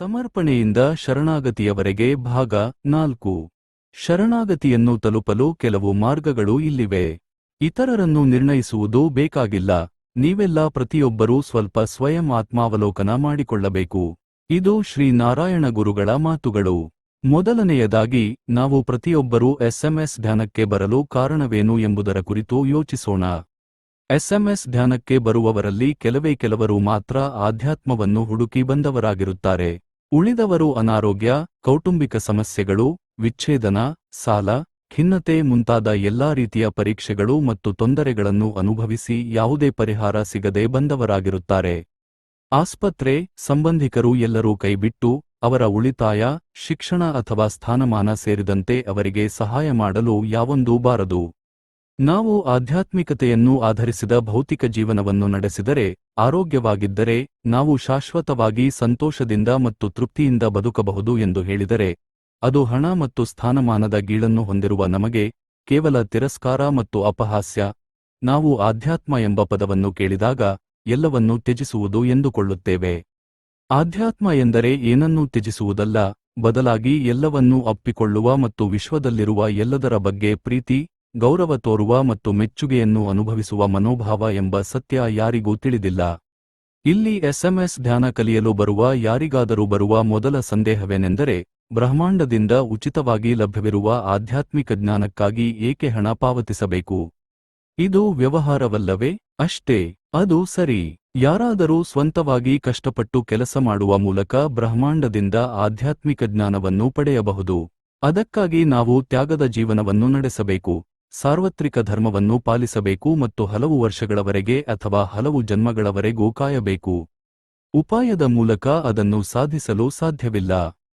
ಸಮರ್ಪಣೆಯಿಂದ ಶರಣಾಗತಿಯವರೆಗೆ ಭಾಗ ನಾಲ್ಕು. ಶರಣಾಗತಿಯನ್ನು ತಲುಪಲು ಕೆಲವು ಮಾರ್ಗಗಳು ಇಲ್ಲಿವೆ. ಇತರರನ್ನು ನಿರ್ಣಯಿಸುವುದು ಬೇಕಾಗಿಲ್ಲ. ನೀವೆಲ್ಲ ಪ್ರತಿಯೊಬ್ಬರೂ ಸ್ವಲ್ಪ ಸ್ವಯಂ ಆತ್ಮಾವಲೋಕನ ಮಾಡಿಕೊಳ್ಳಬೇಕು. ಇದು ಶ್ರೀ ನಾರಾಯಣ ಗುರುಗಳ ಮಾತುಗಳು. ಮೊದಲನೆಯದಾಗಿ, ನಾವು ಪ್ರತಿಯೊಬ್ಬರೂ ಎಸ್ಎಂಎಸ್ ಧ್ಯಾನಕ್ಕೆ ಬರಲು ಕಾರಣವೇನು ಎಂಬುದರ ಕುರಿತು ಯೋಚಿಸೋಣ. ಎಸ್ಎಂಎಸ್ ಧ್ಯಾನಕ್ಕೆ ಬರುವವರಲ್ಲಿ ಕೆಲವೇ ಕೆಲವರು ಮಾತ್ರ ಆಧ್ಯಾತ್ಮವನ್ನು ಹುಡುಕಿ ಬಂದವರಾಗಿರುತ್ತಾರೆ. ಉಳಿದವರು ಅನಾರೋಗ್ಯ, ಕೌಟುಂಬಿಕ ಸಮಸ್ಯೆಗಳು, ವಿಚ್ಛೇದನ, ಸಾಲ, ಖಿನ್ನತೆ ಮುಂತಾದ ಎಲ್ಲಾ ರೀತಿಯ ಪರೀಕ್ಷೆಗಳು ಮತ್ತು ತೊಂದರೆಗಳನ್ನು ಅನುಭವಿಸಿ ಯಾವುದೇ ಪರಿಹಾರ ಸಿಗದೆ ಬಂದವರಾಗಿರುತ್ತಾರೆ. ಆಸ್ಪತ್ರೆ ಸಂಬಂಧಿಕರು ಎಲ್ಲರೂ ಕೈಬಿಟ್ಟು ಅವರ ಉಳಿತಾಯ, ಶಿಕ್ಷಣ ಅಥವಾ ಸ್ಥಾನಮಾನ ಸೇರಿದಂತೆ ಅವರಿಗೆ ಸಹಾಯ ಮಾಡಲು ಯಾವೊಂದೂ ಬಾರದು. ನಾವು ಆಧ್ಯಾತ್ಮಿಕತೆಯನ್ನು ಆಧರಿಸಿದ ಭೌತಿಕ ಜೀವನವನ್ನು ನಡೆಸಿದರೆ, ಆರೋಗ್ಯವಾಗಿದ್ದರೆ, ನಾವು ಶಾಶ್ವತವಾಗಿ ಸಂತೋಷದಿಂದ ಮತ್ತು ತೃಪ್ತಿಯಿಂದ ಬದುಕಬಹುದು ಎಂದು ಹೇಳಿದರೆ, ಅದು ಹಣ ಮತ್ತು ಸ್ಥಾನಮಾನದ ಗೀಳನ್ನು ಹೊಂದಿರುವ ನಮಗೆ ಕೇವಲ ತಿರಸ್ಕಾರ ಮತ್ತು ಅಪಹಾಸ್ಯ. ನಾವು ಆಧ್ಯಾತ್ಮ ಎಂಬ ಪದವನ್ನು ಕೇಳಿದಾಗ ಎಲ್ಲವನ್ನೂ ತ್ಯಜಿಸುವುದು ಎಂದುಕೊಳ್ಳುತ್ತೇವೆ. ಆಧ್ಯಾತ್ಮ ಎಂದರೆ ಏನನ್ನೂ ತ್ಯಜಿಸುವುದಲ್ಲ, ಬದಲಾಗಿ ಎಲ್ಲವನ್ನೂ ಅಪ್ಪಿಕೊಳ್ಳುವ ಮತ್ತು ವಿಶ್ವದಲ್ಲಿರುವ ಎಲ್ಲದರ ಬಗ್ಗೆ ಪ್ರೀತಿ ಗೌರವ ತೋರುವ ಮತ್ತು ಮೆಚ್ಚುಗೆಯನ್ನು ಅನುಭವಿಸುವ ಮನೋಭಾವ ಎಂಬ ಸತ್ಯ ಯಾರಿಗೂ ತಿಳಿದಿಲ್ಲ. ಇಲ್ಲಿ ಎಸ್ಎಂಎಸ್ ಧ್ಯಾನ ಕಲಿಯಲು ಬರುವ ಯಾರಿಗಾದರೂ ಬರುವ ಮೊದಲ ಸಂದೇಹವೇನೆಂದರೆ, ಬ್ರಹ್ಮಾಂಡದಿಂದ ಉಚಿತವಾಗಿ ಲಭ್ಯವಿರುವ ಆಧ್ಯಾತ್ಮಿಕ ಜ್ಞಾನಕ್ಕಾಗಿ ಏಕೆ ಹಣ ಪಾವತಿಸಬೇಕು? ಇದು ವ್ಯವಹಾರವಲ್ಲವೇ? ಅಷ್ಟೇ. ಅದು ಸರಿ. ಯಾರಾದರೂ ಸ್ವಂತವಾಗಿ ಕಷ್ಟಪಟ್ಟು ಕೆಲಸ ಮಾಡುವ ಮೂಲಕ ಬ್ರಹ್ಮಾಂಡದಿಂದ ಆಧ್ಯಾತ್ಮಿಕ ಜ್ಞಾನವನ್ನು ಪಡೆಯಬಹುದು. ಅದಕ್ಕಾಗಿ ನಾವು ತ್ಯಾಗದ ಜೀವನವನ್ನು ನಡೆಸಬೇಕು. ಸಾರ್ವತ್ರಿಕ ಧರ್ಮವನ್ನು ಪಾಲಿಸಬೇಕು ಮತ್ತು ಹಲವು ವರ್ಷಗಳವರೆಗೆ ಅಥವಾ ಹಲವು ಜನ್ಮಗಳವರೆಗೂ ಕಾಯಬೇಕು. ಉಪಾಯದ ಮೂಲಕ ಅದನ್ನು ಸಾಧಿಸಲು ಸಾಧ್ಯವಿಲ್ಲ.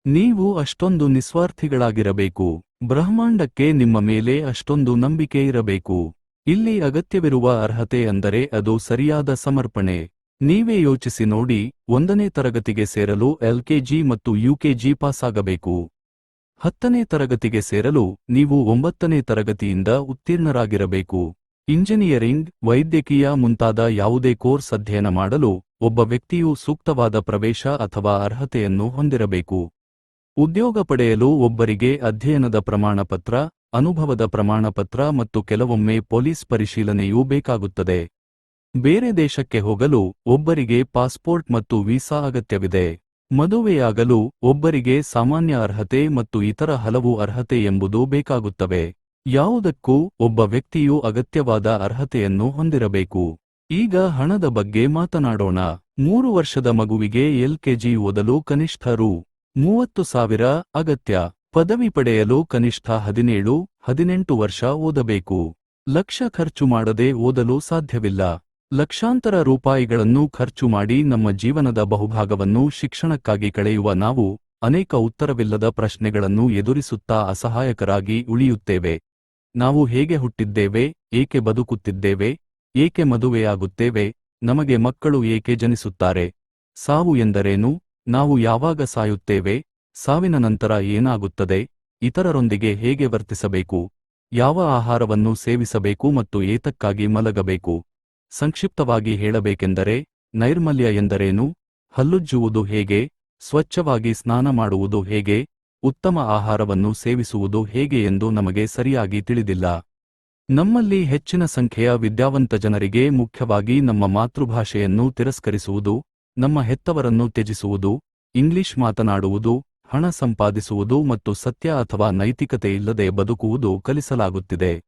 ನೀವು ಅಷ್ಟೊಂದು ನಿಸ್ವಾರ್ಥಿಗಳಾಗಿರಬೇಕು. ಬ್ರಹ್ಮಾಂಡಕ್ಕೆ ನಿಮ್ಮ ಮೇಲೆ ಅಷ್ಟೊಂದು ನಂಬಿಕೆ ಇರಬೇಕು. ಇಲ್ಲಿ ಅಗತ್ಯವಿರುವ ಅರ್ಹತೆ ಅಂದರೆ ಅದು ಸರಿಯಾದ ಸಮರ್ಪಣೆ. ನೀವೇ ಯೋಚಿಸಿ ನೋಡಿ, ಒಂದನೇ ತರಗತಿಗೆ ಸೇರಲು ಎಲ್ಕೆಜಿ ಮತ್ತು ಯುಕೆಜಿ ಪಾಸಾಗಬೇಕು. ಹತ್ತನೇ ತರಗತಿಗೆ ಸೇರಲು ನೀವು ಒಂಬತ್ತನೇ ತರಗತಿಯಿಂದ ಉತ್ತೀರ್ಣರಾಗಿರಬೇಕು. ಇಂಜಿನಿಯರಿಂಗ್, ವೈದ್ಯಕೀಯ ಮುಂತಾದ ಯಾವುದೇ ಕೋರ್ಸ್ ಅಧ್ಯಯನ ಮಾಡಲು ಒಬ್ಬ ವ್ಯಕ್ತಿಯು ಸೂಕ್ತವಾದ ಪ್ರವೇಶ ಅಥವಾ ಅರ್ಹತೆಯನ್ನು ಹೊಂದಿರಬೇಕು. ಉದ್ಯೋಗ ಪಡೆಯಲು ಒಬ್ಬರಿಗೆ ಅಧ್ಯಯನದ ಪ್ರಮಾಣಪತ್ರ, ಅನುಭವದ ಪ್ರಮಾಣಪತ್ರ ಮತ್ತು ಕೆಲವೊಮ್ಮೆ ಪೊಲೀಸ್ ಪರಿಶೀಲನೆಯೂ ಬೇಕಾಗುತ್ತದೆ. ಬೇರೆ ದೇಶಕ್ಕೆ ಹೋಗಲು ಒಬ್ಬರಿಗೆ ಪಾಸ್ಪೋರ್ಟ್ ಮತ್ತು ವೀಸಾ ಅಗತ್ಯವಿದೆ. ಮದುವೆಯಾಗಲು ಒಬ್ಬರಿಗೆ ಸಾಮಾನ್ಯ ಅರ್ಹತೆ ಮತ್ತು ಇತರ ಹಲವು ಅರ್ಹತೆ ಎಂಬುದು ಬೇಕಾಗುತ್ತವೆ. ಯಾವುದಕ್ಕೂ ಒಬ್ಬ ವ್ಯಕ್ತಿಯು ಅಗತ್ಯವಾದ ಅರ್ಹತೆಯನ್ನು ಹೊಂದಿರಬೇಕು. ಈಗ ಹಣದ ಬಗ್ಗೆ ಮಾತನಾಡೋಣ. ಮೂರು ವರ್ಷದ ಮಗುವಿಗೆ ಎಲ್ಕೆಜಿ ಓದಲು ಕನಿಷ್ಠ ರು. ಮೂವತ್ತು ಸಾವಿರ ಅಗತ್ಯ. ಪದವಿ ಪಡೆಯಲು ಕನಿಷ್ಠ ಹದಿನೇಳು, ಹದಿನೆಂಟು ವರ್ಷ ಓದಬೇಕು. ಲಕ್ಷ ಖರ್ಚು ಮಾಡದೆ ಓದಲು ಸಾಧ್ಯವಿಲ್ಲ. ಲಕ್ಷಾಂತರ ರೂಪಾಯಿಗಳನ್ನು ಖರ್ಚು ಮಾಡಿ ನಮ್ಮ ಜೀವನದ ಬಹುಭಾಗವನ್ನು ಶಿಕ್ಷಣಕ್ಕಾಗಿ ಕಳೆಯುವ ನಾವು ಅನೇಕ ಉತ್ತರವಿಲ್ಲದ ಪ್ರಶ್ನೆಗಳನ್ನು ಎದುರಿಸುತ್ತಾ ಅಸಹಾಯಕರಾಗಿ ಉಳಿಯುತ್ತೇವೆ. ನಾವು ಹೇಗೆ ಹುಟ್ಟಿದ್ದೇವೆ, ಏಕೆ ಬದುಕುತ್ತಿದ್ದೇವೆ, ಏಕೆ ಮದುವೆಯಾಗುತ್ತೇವೆ, ನಮಗೆ ಮಕ್ಕಳು ಏಕೆ ಜನಿಸುತ್ತಾರೆ, ಸಾವು ಎಂದರೇನು, ನಾವು ಯಾವಾಗ ಸಾಯುತ್ತೇವೆ, ಸಾವಿನ ನಂತರ ಏನಾಗುತ್ತದೆ, ಇತರರೊಂದಿಗೆ ಹೇಗೆ ವರ್ತಿಸಬೇಕು, ಯಾವ ಆಹಾರವನ್ನು ಸೇವಿಸಬೇಕು ಮತ್ತು ಏತಕ್ಕಾಗಿ ಮಲಗಬೇಕು. ಸಂಕ್ಷಿಪ್ತವಾಗಿ ಹೇಳಬೇಕೆಂದರೆ ನೈರ್ಮಲ್ಯ ಎಂದರೇನು? ಹಲ್ಲುಜ್ಜುವುದು ಹೇಗೆ? ಸ್ವಚ್ಛವಾಗಿ ಸ್ನಾನ ಮಾಡುವುದು ಹೇಗೆ? ಉತ್ತಮ ಆಹಾರವನ್ನು ಸೇವಿಸುವುದು ಹೇಗೆ ಎಂದು ನಮಗೆ ಸರಿಯಾಗಿ ತಿಳಿದಿಲ್ಲ. ನಮ್ಮಲ್ಲಿ ಹೆಚ್ಚಿನ ಸಂಖ್ಯೆಯ ವಿದ್ಯಾವಂತ ಜನರಿಗೆ ಮುಖ್ಯವಾಗಿ ನಮ್ಮ ಮಾತೃಭಾಷೆಯನ್ನು ತಿರಸ್ಕರಿಸುವುದು, ನಮ್ಮ ಹೆತ್ತವರನ್ನು ತ್ಯಜಿಸುವುದು, ಇಂಗ್ಲಿಷ್ ಮಾತನಾಡುವುದು, ಹಣ ಸಂಪಾದಿಸುವುದು ಮತ್ತು ಸತ್ಯ ಅಥವಾ ನೈತಿಕತೆ ಇಲ್ಲದೆ ಬದುಕುವುದು ಕಲಿಸಲಾಗುತ್ತಿದೆ.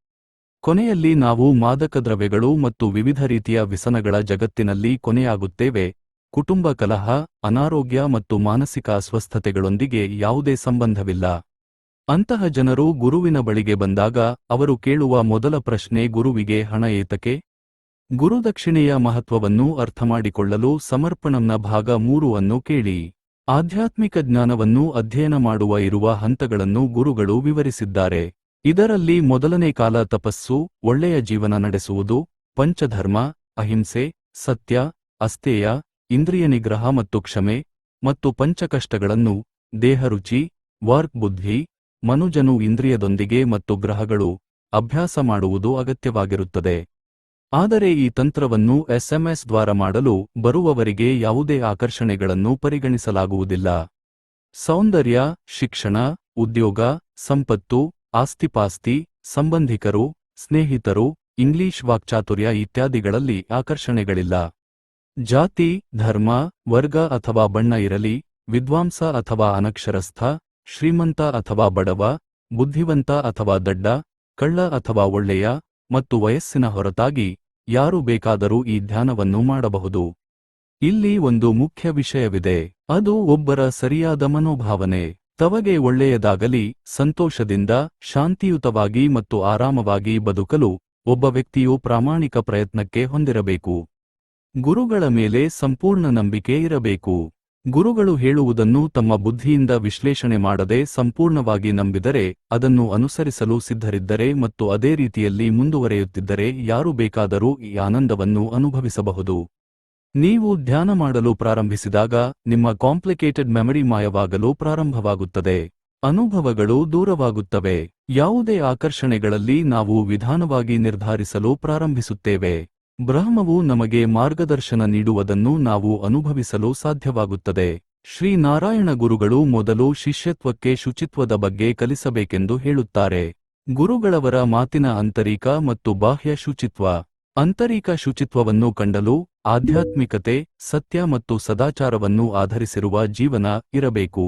ಕೊನೆಯಲ್ಲಿ ನಾವು ಮಾದಕ ದ್ರವ್ಯಗಳು ಮತ್ತು ವಿವಿಧ ರೀತಿಯ ವ್ಯಸನಗಳ ಜಗತ್ತಿನಲ್ಲಿ ಕೊನೆಯಾಗುತ್ತೇವೆ. ಕುಟುಂಬ ಕಲಹ, ಅನಾರೋಗ್ಯ ಮತ್ತು ಮಾನಸಿಕ ಅಸ್ವಸ್ಥತೆಗಳೊಂದಿಗೆ ಯಾವುದೇ ಸಂಬಂಧವಿಲ್ಲ. ಅಂತಹ ಜನರು ಗುರುವಿನ ಬಳಿಗೆ ಬಂದಾಗ ಅವರು ಕೇಳುವ ಮೊದಲ ಪ್ರಶ್ನೆ ಗುರುವಿಗೆ ಹಣ ಏತಕೆ ಗುರುದಕ್ಷಿಣೆಯ ಮಹತ್ವವನ್ನು ಅರ್ಥಮಾಡಿಕೊಳ್ಳಲು ಸಮರ್ಪಣಂನ ಭಾಗ ಮೂರು ಅನ್ನು ಕೇಳಿ. ಆಧ್ಯಾತ್ಮಿಕ ಜ್ಞಾನವನ್ನು ಅಧ್ಯಯನ ಮಾಡುವ ಇರುವ ಹಂತಗಳನ್ನು ಗುರುಗಳು ವಿವರಿಸಿದ್ದಾರೆ. ಇದರಲ್ಲಿ ಮೊದಲನೇ ಕಾಲ ತಪಸ್ಸು, ಒಳ್ಳೆಯ ಜೀವನ ನಡೆಸುವುದು, ಪಂಚಧರ್ಮ, ಅಹಿಂಸೆ, ಸತ್ಯ, ಅಸ್ಥೇಯ, ಇಂದ್ರಿಯ ನಿಗ್ರಹ ಮತ್ತು ಕ್ಷಮೆ, ಮತ್ತು ಪಂಚಕಷ್ಟಗಳನ್ನು, ದೇಹರುಚಿ, ವರ್ಕ್ ಬುದ್ಧಿ, ಮನುಜನು ಇಂದ್ರಿಯದೊಂದಿಗೆ ಮತ್ತು ಗ್ರಹಗಳು, ಅಭ್ಯಾಸ ಮಾಡುವುದು ಅಗತ್ಯವಾಗಿರುತ್ತದೆ. ಆದರೆ ಈ ತಂತ್ರವನ್ನು ಎಸ್ಎಂಎಸ್ ದ್ವಾರ ಮಾಡಲು ಬರುವವರಿಗೆ ಯಾವುದೇ ಆಕರ್ಷಣೆಗಳನ್ನು ಪರಿಗಣಿಸಲಾಗುವುದಿಲ್ಲ. ಸೌಂದರ್ಯ, ಶಿಕ್ಷಣ, ಉದ್ಯೋಗ, ಸಂಪತ್ತು ಆಸ್ತಿಪಾಸ್ತಿ, ಸಂಬಂಧಿಕರು, ಸ್ನೇಹಿತರು, ಇಂಗ್ಲಿಷ್ ವಾಕ್ಚಾತುರ್ಯ ಇತ್ಯಾದಿಗಳಲ್ಲಿ ಆಕರ್ಷಣೆಗಳಿಲ್ಲ. ಜಾತಿ, ಧರ್ಮ, ವರ್ಗ ಅಥವಾ ಬಣ್ಣ ಇರಲಿ, ವಿದ್ವಾಂಸ ಅಥವಾ ಅನಕ್ಷರಸ್ಥ, ಶ್ರೀಮಂತ ಅಥವಾ ಬಡವ, ಬುದ್ಧಿವಂತ ಅಥವಾ ದಡ್ಡ, ಕಳ್ಳ ಅಥವಾ ಒಳ್ಳೆಯ ಮತ್ತು ವಯಸ್ಸಿನ ಹೊರತಾಗಿ ಯಾರು ಬೇಕಾದರೂ ಈ ಧ್ಯಾನವನ್ನು ಮಾಡಬಹುದು. ಇಲ್ಲಿ ಒಂದು ಮುಖ್ಯ ವಿಷಯವಿದೆ, ಅದು ಒಬ್ಬರ ಸರಿಯಾದ ಮನೋಭಾವನೆ. ತವಗೆ ಒಳ್ಳೆಯದಾಗಲಿ, ಸಂತೋಷದಿಂದ, ಶಾಂತಿಯುತವಾಗಿ ಮತ್ತು ಆರಾಮವಾಗಿ ಬದುಕಲು ಒಬ್ಬ ವ್ಯಕ್ತಿಯು ಪ್ರಾಮಾಣಿಕ ಪ್ರಯತ್ನಕ್ಕೆ ಹೊಂದಿರಬೇಕು. ಗುರುಗಳ ಮೇಲೆ ಸಂಪೂರ್ಣ ನಂಬಿಕೆ ಇರಬೇಕು. ಗುರುಗಳು ಹೇಳುವುದನ್ನು ತಮ್ಮ ಬುದ್ಧಿಯಿಂದ ವಿಶ್ಲೇಷಣೆ ಮಾಡದೆ ಸಂಪೂರ್ಣವಾಗಿ ನಂಬಿದರೆ, ಅದನ್ನು ಅನುಸರಿಸಲು ಸಿದ್ಧರಿದ್ದರೆ ಮತ್ತು ಅದೇ ರೀತಿಯಲ್ಲಿ ಮುಂದುವರೆಯುತ್ತಿದ್ದರೆ ಯಾರು ಬೇಕಾದರೂ ಈ ಆನಂದವನ್ನು ಅನುಭವಿಸಬಹುದು. ನೀವು ಧ್ಯಾನ ಮಾಡಲು ಪ್ರಾರಂಭಿಸಿದಾಗ ನಿಮ್ಮ ಕಾಂಪ್ಲಿಕೇಟೆಡ್ ಮೆಮರಿ ಮಾಯವಾಗಲು ಪ್ರಾರಂಭವಾಗುತ್ತದೆ. ಅನುಭವಗಳು ದೂರವಾಗುತ್ತವೆ. ಯಾವುದೇ ಆಕರ್ಷಣೆಗಳಲ್ಲಿ ನಾವು ವಿಧಾನವಾಗಿ ನಿರ್ಧರಿಸಲು ಪ್ರಾರಂಭಿಸುತ್ತೇವೆ. ಬ್ರಹ್ಮವು ನಮಗೆ ಮಾರ್ಗದರ್ಶನ ನೀಡುವುದನ್ನು ನಾವು ಅನುಭವಿಸಲು ಸಾಧ್ಯವಾಗುತ್ತದೆ. ಶ್ರೀ ನಾರಾಯಣ ಗುರುಗಳು ಮೊದಲು ಶಿಷ್ಯತ್ವಕ್ಕೆ ಶುಚಿತ್ವದ ಬಗ್ಗೆ ಕಲಿಸಬೇಕೆಂದು ಹೇಳುತ್ತಾರೆ. ಗುರುಗಳವರ ಮಾತಿನ ಆಂತರಿಕ ಮತ್ತು ಬಾಹ್ಯ ಶುಚಿತ್ವ. ಆಂತರಿಕ ಶುಚಿತ್ವವನ್ನು ಕಂಡಲು ಆಧ್ಯಾತ್ಮಿಕತೆ, ಸತ್ಯ ಮತ್ತು ಸದಾಚಾರವನ್ನು ಆಧರಿಸಿರುವ ಜೀವನ ಇರಬೇಕು.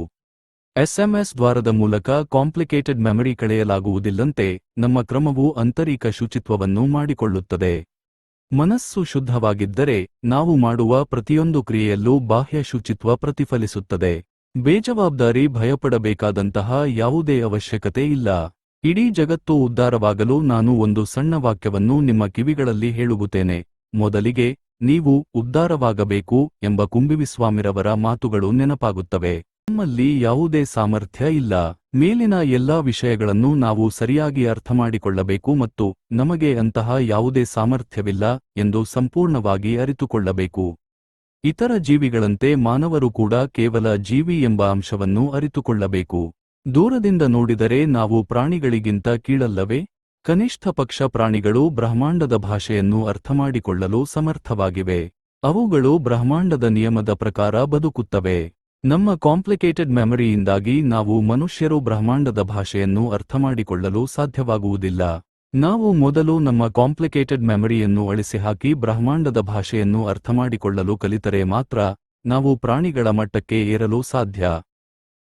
ಎಸ್ಎಂಎಸ್ ದ್ವಾರದ ಮೂಲಕ ಕಾಂಪ್ಲಿಕೇಟೆಡ್ ಮೆಮರಿ ಕಳೆಯಲಾಗುವುದಿಲ್ಲಂತೆ ನಮ್ಮ ಕ್ರಮವು ಅಂತರಿಕ ಶುಚಿತ್ವವನ್ನು ಮಾಡಿಕೊಳ್ಳುತ್ತದೆ. ಮನಸ್ಸು ಶುದ್ಧವಾಗಿದ್ದರೆ ನಾವು ಮಾಡುವ ಪ್ರತಿಯೊಂದು ಕ್ರಿಯೆಯಲ್ಲೂ ಬಾಹ್ಯ ಶುಚಿತ್ವ ಪ್ರತಿಫಲಿಸುತ್ತದೆ. ಬೇಜವಾಬ್ದಾರಿ ಭಯಪಡಬೇಕಾದಂತಹ ಯಾವುದೇ ಅವಶ್ಯಕತೆ ಇಲ್ಲ. ಇಡೀ ಜಗತ್ತು ಉದ್ಧಾರವಾಗಲು ನಾನು ಒಂದು ಸಣ್ಣ ವಾಕ್ಯವನ್ನು ನಿಮ್ಮ ಕಿವಿಗಳಲ್ಲಿ ಹೇಳುಗುತ್ತೇನೆ ಮೊದಲಿಗೆ, ನೀವು ಉದ್ಧಾರವಾಗಬೇಕು ಎಂಬ ಕುಂಬಿವಿಸ್ವಾಮಿರವರ ಮಾತುಗಳು ನೆನಪಾಗುತ್ತವೆ. ನಮ್ಮಲ್ಲಿ ಯಾವುದೇ ಸಾಮರ್ಥ್ಯ ಇಲ್ಲ. ಮೇಲಿನ ಎಲ್ಲಾ ವಿಷಯಗಳನ್ನು ನಾವು ಸರಿಯಾಗಿ ಅರ್ಥಮಾಡಿಕೊಳ್ಳಬೇಕು ಮತ್ತು ನಮಗೆ ಅಂತಹ ಯಾವುದೇ ಸಾಮರ್ಥ್ಯವಿಲ್ಲ ಎಂದು ಸಂಪೂರ್ಣವಾಗಿ ಅರಿತುಕೊಳ್ಳಬೇಕು. ಇತರ ಜೀವಿಗಳಂತೆ ಮಾನವರು ಕೂಡ ಕೇವಲ ಜೀವಿ ಎಂಬ ಅಂಶವನ್ನು ಅರಿತುಕೊಳ್ಳಬೇಕು. ದೂರದಿಂದ ನೋಡಿದರೆ ನಾವು ಪ್ರಾಣಿಗಳಿಗಿಂತ ಕೀಳಲ್ಲವೇ? ಕನಿಷ್ಠ ಪಕ್ಷ ಪ್ರಾಣಿಗಳು ಬ್ರಹ್ಮಾಂಡದ ಭಾಷೆಯನ್ನು ಅರ್ಥಮಾಡಿಕೊಳ್ಳಲು ಸಮರ್ಥವಾಗಿವೆ. ಅವುಗಳು ಬ್ರಹ್ಮಾಂಡದ ನಿಯಮದ ಪ್ರಕಾರ ಬದುಕುತ್ತವೆ. ನಮ್ಮ ಕಾಂಪ್ಲಿಕೇಟೆಡ್ ಮೆಮರಿಯಿಂದಾಗಿ ನಾವು ಮನುಷ್ಯರು ಬ್ರಹ್ಮಾಂಡದ ಭಾಷೆಯನ್ನು ಅರ್ಥಮಾಡಿಕೊಳ್ಳಲು ಸಾಧ್ಯವಾಗುವುದಿಲ್ಲ. ನಾವು ಮೊದಲು ನಮ್ಮ ಕಾಂಪ್ಲಿಕೇಟೆಡ್ ಮೆಮರಿಯನ್ನು ಅಳಿಸಿಹಾಕಿ ಬ್ರಹ್ಮಾಂಡದ ಭಾಷೆಯನ್ನು ಅರ್ಥಮಾಡಿಕೊಳ್ಳಲು ಕಲಿತರೆ ಮಾತ್ರ ನಾವು ಪ್ರಾಣಿಗಳ ಮಟ್ಟಕ್ಕೆ ಏರಲು ಸಾಧ್ಯ.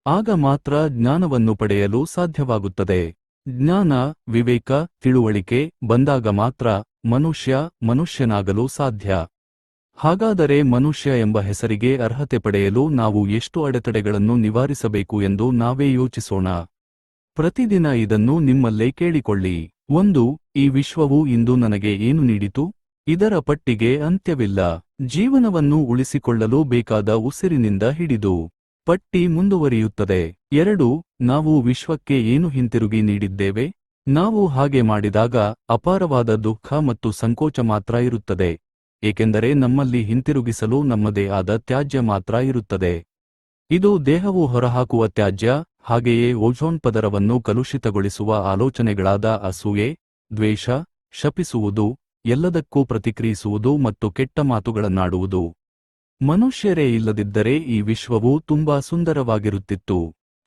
ಆಗ ಮಾತ್ರ ಜ್ಞಾನವನ್ನು ಪಡೆಯಲು ಸಾಧ್ಯವಾಗುತ್ತದೆ. ಜ್ಞಾನ, ವಿವೇಕ, ತಿಳುವಳಿಕೆ ಬಂದಾಗ ಮಾತ್ರ ಮನುಷ್ಯ ಮನುಷ್ಯನಾಗಲು ಸಾಧ್ಯ. ಹಾಗಾದರೆ ಮನುಷ್ಯ ಎಂಬ ಹೆಸರಿಗೆ ಅರ್ಹತೆ ಪಡೆಯಲು ನಾವು ಎಷ್ಟು ಅಡೆತಡೆಗಳನ್ನು ನಿವಾರಿಸಬೇಕು ಎಂದು ನಾವೇ ಯೋಚಿಸೋಣ. ಪ್ರತಿದಿನ ಇದನ್ನು ನಿಮ್ಮಲ್ಲೇ ಕೇಳಿಕೊಳ್ಳಿ. ಒಂದು, ಈ ವಿಶ್ವವು ಇಂದು ನನಗೆ ಏನು ನೀಡಿತು? ಇದರ ಪಟ್ಟಿಗೆ ಅಂತ್ಯವಿಲ್ಲ. ಜೀವನವನ್ನು ಉಳಿಸಿಕೊಳ್ಳಲು ಬೇಕಾದ ಉಸಿರಿನಿಂದ ಹಿಡಿದು. ಪಟ್ಟಿ ಮುಂದುವರಿಯುತ್ತದೆ. ಎರಡು, ನಾವು ವಿಶ್ವಕ್ಕೆ ಏನು ಹಿಂತಿರುಗಿ ನೀಡಿದ್ದೇವೆ? ನಾವು ಹಾಗೆ ಮಾಡಿದಾಗ ಅಪಾರವಾದ ದುಃಖ ಮತ್ತು ಸಂಕೋಚ ಮಾತ್ರ ಇರುತ್ತದೆ. ಏಕೆಂದರೆ ನಮ್ಮಲ್ಲಿ ಹಿಂತಿರುಗಿಸಲು ನಮ್ಮದೇ ಆದ ತ್ಯಾಜ್ಯ ಮಾತ್ರ ಇರುತ್ತದೆ. ಇದು ದೇಹವು ಹೊರಹಾಕುವ ತ್ಯಾಜ್ಯ, ಹಾಗೆಯೇ ಓಝೋನ್ ಪದರವನ್ನು ಕಲುಷಿತಗೊಳಿಸುವ ಆಲೋಚನೆಗಳಾದ ಅಸೂಯೆ, ದ್ವೇಷ, ಶಪಿಸುವುದು, ಎಲ್ಲದಕ್ಕೂ ಪ್ರತಿಕ್ರಿಯಿಸುವುದು ಮತ್ತು ಕೆಟ್ಟ ಮಾತುಗಳನ್ನಾಡುವುದು. ಮನುಷ್ಯರೇ ಇಲ್ಲದಿದ್ದರೆ ಈ ವಿಶ್ವವು ತುಂಬಾ ಸುಂದರವಾಗಿರುತ್ತಿತ್ತು.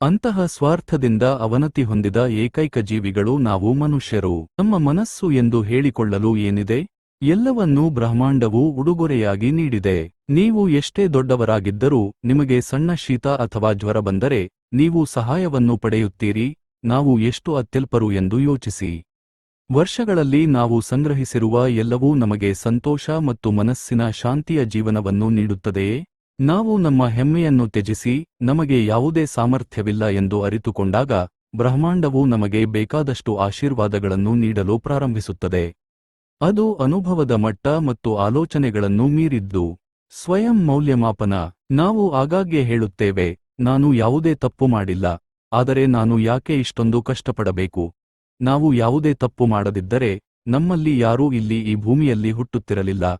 ಅಂತಹ ಸ್ವಾರ್ಥದಿಂದ ಅವನತಿ ಹೊಂದಿದ ಏಕೈಕ ಜೀವಿಗಳು ನಾವು ಮನುಷ್ಯರು. ನಮ್ಮ ಮನಸ್ಸು ಎಂದು ಹೇಳಿಕೊಳ್ಳಲು ಏನಿದೆ? ಎಲ್ಲವನ್ನೂ ಬ್ರಹ್ಮಾಂಡವು ಉಡುಗೊರೆಯಾಗಿ ನೀಡಿದೆ. ನೀವು ಎಷ್ಟೇ ದೊಡ್ಡವರಾಗಿದ್ದರೂ ನಿಮಗೆ ಸಣ್ಣ ಶೀತ ಅಥವಾ ಜ್ವರ ಬಂದರೆ ನೀವು ಸಹಾಯವನ್ನು ಪಡೆಯುತ್ತೀರಿ. ನಾವು ಎಷ್ಟು ಅತ್ಯಲ್ಪರು ಎಂದು ಯೋಚಿಸಿ. ವರ್ಷಗಳಲ್ಲಿ ನಾವು ಸಂಗ್ರಹಿಸಿರುವ ಎಲ್ಲವೂ ನಮಗೆ ಸಂತೋಷ ಮತ್ತು ಮನಸ್ಸಿನ ಶಾಂತಿಯ ಜೀವನವನ್ನು ನೀಡುತ್ತದೆಯೇ? ನಾವು ನಮ್ಮ ಹೆಮ್ಮೆಯನ್ನು ತ್ಯಜಿಸಿ ನಮಗೆ ಯಾವುದೇ ಸಾಮರ್ಥ್ಯವಿಲ್ಲ ಎಂದು ಅರಿತುಕೊಂಡಾಗ ಬ್ರಹ್ಮಾಂಡವು ನಮಗೆ ಬೇಕಾದಷ್ಟು ಆಶೀರ್ವಾದಗಳನ್ನು ನೀಡಲು ಪ್ರಾರಂಭಿಸುತ್ತದೆ. ಅದು ಅನುಭವದ ಮಟ್ಟ ಮತ್ತು ಆಲೋಚನೆಗಳನ್ನು ಮೀರಿದ್ದು. ಸ್ವಯಂ ಮೌಲ್ಯಮಾಪನ. ನಾವು ಆಗಾಗ್ಗೆ ಹೇಳುತ್ತೇವೆ, ನಾನು ಯಾವುದೇ ತಪ್ಪು ಮಾಡಿಲ್ಲ, ಆದರೆ ನಾನು ಯಾಕೆ ಇಷ್ಟೊಂದು ಕಷ್ಟಪಡಬೇಕು? ನಾವು ಯಾವುದೇ ತಪ್ಪು ಮಾಡದಿದ್ದರೆ ನಮ್ಮಲ್ಲಿ ಯಾರೂ ಇಲ್ಲಿ ಈ ಭೂಮಿಯಲ್ಲಿ ಹುಟ್ಟುತ್ತಿರಲಿಲ್ಲ.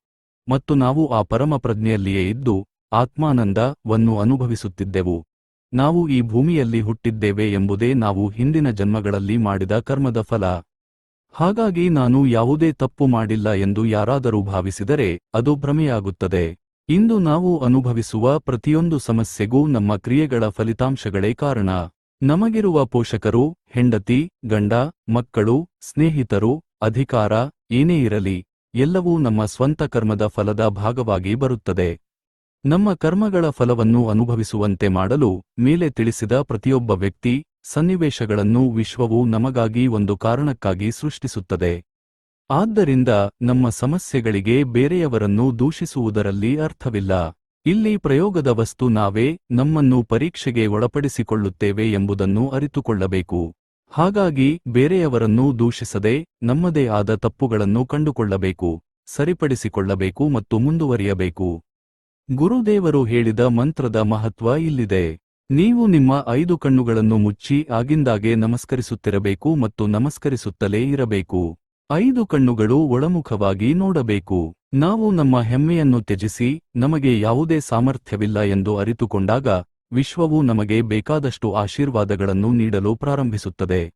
ಮತ್ತು ನಾವು ಆ ಪರಮ ಪ್ರಜ್ಞೆಯಲ್ಲಿಯೇ ಇದ್ದು ಆತ್ಮಾನಂದವನ್ನು ಅನುಭವಿಸುತ್ತಿದ್ದೆವು. ನಾವು ಈ ಭೂಮಿಯಲ್ಲಿ ಹುಟ್ಟಿದ್ದೇವೆ ಎಂಬುದೇ ನಾವು ಹಿಂದಿನ ಜನ್ಮಗಳಲ್ಲಿ ಮಾಡಿದ ಕರ್ಮದ ಫಲ. ಹಾಗಾಗಿ ನಾನು ಯಾವುದೇ ತಪ್ಪು ಮಾಡಿಲ್ಲ ಎಂದು ಯಾರಾದರೂ ಭಾವಿಸಿದರೆ ಅದು ಭ್ರಮೆಯಾಗುತ್ತದೆ. ಇಂದು ನಾವು ಅನುಭವಿಸುವ ಪ್ರತಿಯೊಂದು ಸಮಸ್ಯೆಗೂ ನಮ್ಮ ಕ್ರಿಯೆಗಳ ಫಲಿತಾಂಶಗಳೇ ಕಾರಣ. ನಮಗಿರುವ ಪೋಷಕರು, ಹೆಂಡತಿ, ಗಂಡ, ಮಕ್ಕಳು, ಸ್ನೇಹಿತರು, ಅಧಿಕಾರ, ಏನೇ ಇರಲಿ, ಎಲ್ಲವೂ ನಮ್ಮ ಸ್ವಂತ ಕರ್ಮದ ಫಲದ ಭಾಗವಾಗಿ ಬರುತ್ತದೆ. ನಮ್ಮ ಕರ್ಮಗಳ ಫಲವನ್ನು ಅನುಭವಿಸುವಂತೆ ಮಾಡಲು ಮೇಲೆ ತಿಳಿಸಿದ ಪ್ರತಿಯೊಬ್ಬ ವ್ಯಕ್ತಿ, ಸನ್ನಿವೇಶಗಳನ್ನು ವಿಶ್ವವು ನಮಗಾಗಿ ಒಂದು ಕಾರಣಕ್ಕಾಗಿ ಸೃಷ್ಟಿಸುತ್ತದೆ. ಆದ್ದರಿಂದ ನಮ್ಮ ಸಮಸ್ಯೆಗಳಿಗೆ ಬೇರೆಯವರನ್ನು ದೂಷಿಸುವುದರಲ್ಲಿ ಅರ್ಥವಿಲ್ಲ. ಇಲ್ಲಿ ಪ್ರಯೋಗದ ವಸ್ತು ನಾವೇ ನಮ್ಮನ್ನು ಪರೀಕ್ಷೆಗೆ ಒಳಪಡಿಸಿಕೊಳ್ಳುತ್ತೇವೆ ಎಂಬುದನ್ನು ಅರಿತುಕೊಳ್ಳಬೇಕು. ಹಾಗಾಗಿ ಬೇರೆಯವರನ್ನು ದೂಷಿಸದೆ ನಮ್ಮದೇ ಆದ ತಪ್ಪುಗಳನ್ನು ಕಂಡುಕೊಳ್ಳಬೇಕು, ಸರಿಪಡಿಸಿಕೊಳ್ಳಬೇಕು ಮತ್ತು ಮುಂದುವರಿಯಬೇಕು. ಗುರುದೇವರು ಹೇಳಿದ ಮಂತ್ರದ ಮಹತ್ವ ಇಲ್ಲಿದೆ. ನೀವು ನಿಮ್ಮ ಐದು ಕಣ್ಣುಗಳನ್ನು ಮುಚ್ಚಿ ಆಗಿಂದಾಗೆ ನಮಸ್ಕರಿಸುತ್ತಿರಬೇಕು ಮತ್ತು ನಮಸ್ಕರಿಸುತ್ತಲೇ ಇರಬೇಕು. ಐದು ಕಣ್ಣುಗಳು ಒಳಮುಖವಾಗಿ ನೋಡಬೇಕು. ನಾವು ನಮ್ಮ ಹೆಮ್ಮೆಯನ್ನು ತ್ಯಜಿಸಿ, ನಮಗೆ ಯಾವುದೇ ಸಾಮರ್ಥ್ಯವಿಲ್ಲ ಎಂದು ಅರಿತುಕೊಂಡಾಗ, ವಿಶ್ವವು ನಮಗೆ ಬೇಕಾದಷ್ಟು ಆಶೀರ್ವಾದಗಳನ್ನು ನೀಡಲು ಪ್ರಾರಂಭಿಸುತ್ತದೆ.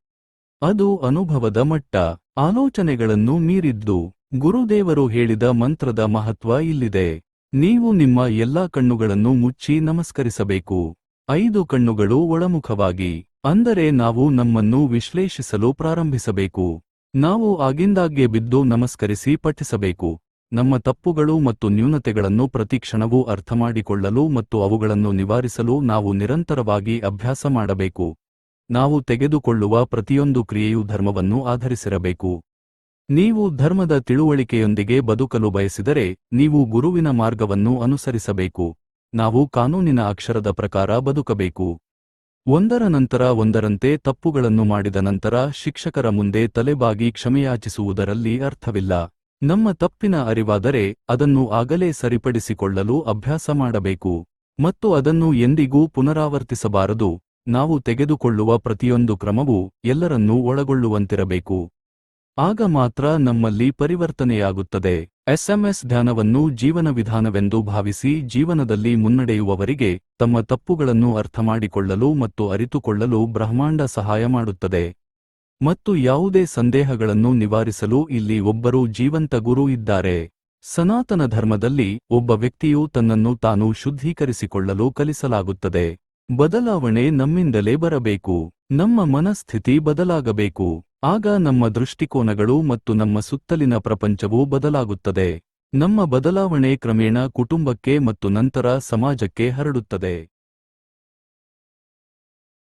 ಅದು ಅನುಭವದ ಮಟ್ಟ. ಆಲೋಚನೆಗಳನ್ನು ಮೀರಿದ್ದು. ಗುರುದೇವರು ಹೇಳಿದ ಮಂತ್ರದ ಮಹತ್ವ ಇಲ್ಲಿದೆ. ನೀವು ನಿಮ್ಮ ಎಲ್ಲಾ ಕಣ್ಣುಗಳನ್ನು ಮುಚ್ಚಿ ನಮಸ್ಕರಿಸಬೇಕು. ಐದು ಕಣ್ಣುಗಳು ಒಳಮುಖವಾಗಿ. ಅಂದರೆ ನಾವು ನಮ್ಮನ್ನು ವಿಶ್ಲೇಷಿಸಲು ಪ್ರಾರಂಭಿಸಬೇಕು. ನಾವು ಆಗಿಂದಾಗ್ಗೆ ಬಿದ್ದು ನಮಸ್ಕರಿಸಿ ಪಠಿಸಬೇಕು. ನಮ್ಮ ತಪ್ಪುಗಳು ಮತ್ತು ನ್ಯೂನತೆಗಳನ್ನು ಪ್ರತಿಕ್ಷಣವೂ ಅರ್ಥಮಾಡಿಕೊಳ್ಳಲು ಮತ್ತು ಅವುಗಳನ್ನು ನಿವಾರಿಸಲು ನಾವು ನಿರಂತರವಾಗಿ ಅಭ್ಯಾಸ ಮಾಡಬೇಕು. ನಾವು ತೆಗೆದುಕೊಳ್ಳುವ ಪ್ರತಿಯೊಂದು ಕ್ರಿಯೆಯು ಧರ್ಮವನ್ನು ಆಧರಿಸಿರಬೇಕು. ನೀವು ಧರ್ಮದ ತಿಳುವಳಿಕೆಯೊಂದಿಗೆ ಬದುಕಲು ಬಯಸಿದರೆ ನೀವು ಗುರುವಿನ ಮಾರ್ಗವನ್ನು ಅನುಸರಿಸಬೇಕು. ನಾವು ಕಾನೂನಿನ ಅಕ್ಷರದ ಪ್ರಕಾರ ಬದುಕಬೇಕು. ಒಂದರ ನಂತರ ಒಂದರಂತೆ ತಪ್ಪುಗಳನ್ನು ಮಾಡಿದ ನಂತರ ಶಿಕ್ಷಕರ ಮುಂದೆ ತಲೆಬಾಗಿ ಕ್ಷಮೆಯಾಚಿಸುವುದರಲ್ಲಿ ಅರ್ಥವಿಲ್ಲ. ನಮ್ಮ ತಪ್ಪಿನ ಅರಿವಾದರೆ ಅದನ್ನು ಆಗಲೇ ಸರಿಪಡಿಸಿಕೊಳ್ಳಲು ಅಭ್ಯಾಸ ಮಾಡಬೇಕು. ಮತ್ತು ಅದನ್ನು ಎಂದಿಗೂ ಪುನರಾವರ್ತಿಸಬಾರದು. ನಾವು ತೆಗೆದುಕೊಳ್ಳುವ ಪ್ರತಿಯೊಂದು ಕ್ರಮವೂ ಎಲ್ಲರನ್ನೂ ಒಳಗೊಳ್ಳುವಂತಿರಬೇಕು. ಆಗ ಮಾತ್ರ ನಮ್ಮಲ್ಲಿ ಪರಿವರ್ತನೆಯಾಗುತ್ತದೆ. ಎಸ್ಎಂಎಸ್ ಧ್ಯಾನವನ್ನು ಜೀವನ ವಿಧಾನವೆಂದು ಭಾವಿಸಿ ಜೀವನದಲ್ಲಿ ಮುನ್ನಡೆಯುವವರಿಗೆ ತಮ್ಮ ತಪ್ಪುಗಳನ್ನು ಅರ್ಥಮಾಡಿಕೊಳ್ಳಲು ಮತ್ತು ಅರಿತುಕೊಳ್ಳಲು ಬ್ರಹ್ಮಾಂಡ ಸಹಾಯ ಮಾಡುತ್ತದೆ. ಮತ್ತು ಯಾವುದೇ ಸಂದೇಹಗಳನ್ನು ನಿವಾರಿಸಲು ಇಲ್ಲಿ ಒಬ್ಬರು ಜೀವಂತ ಗುರು ಇದ್ದಾರೆ. ಸನಾತನ ಧರ್ಮದಲ್ಲಿ ಒಬ್ಬ ವ್ಯಕ್ತಿಯು ತನ್ನನ್ನು ತಾನು ಶುದ್ಧೀಕರಿಸಿಕೊಳ್ಳಲು ಕಲಿಸಲಾಗುತ್ತದೆ. ಬದಲಾವಣೆ ನಮ್ಮಿಂದಲೇ ಬರಬೇಕು. ನಮ್ಮ ಮನಸ್ಥಿತಿ ಬದಲಾಗಬೇಕು. ಆಗ ನಮ್ಮ ದೃಷ್ಟಿಕೋನಗಳು ಮತ್ತು ನಮ್ಮ ಸುತ್ತಲಿನ ಪ್ರಪಂಚವು ಬದಲಾಗುತ್ತದೆ. ನಮ್ಮ ಬದಲಾವಣೆ ಕ್ರಮೇಣ ಕುಟುಂಬಕ್ಕೆ ಮತ್ತು ನಂತರ ಸಮಾಜಕ್ಕೆ ಹರಡುತ್ತದೆ.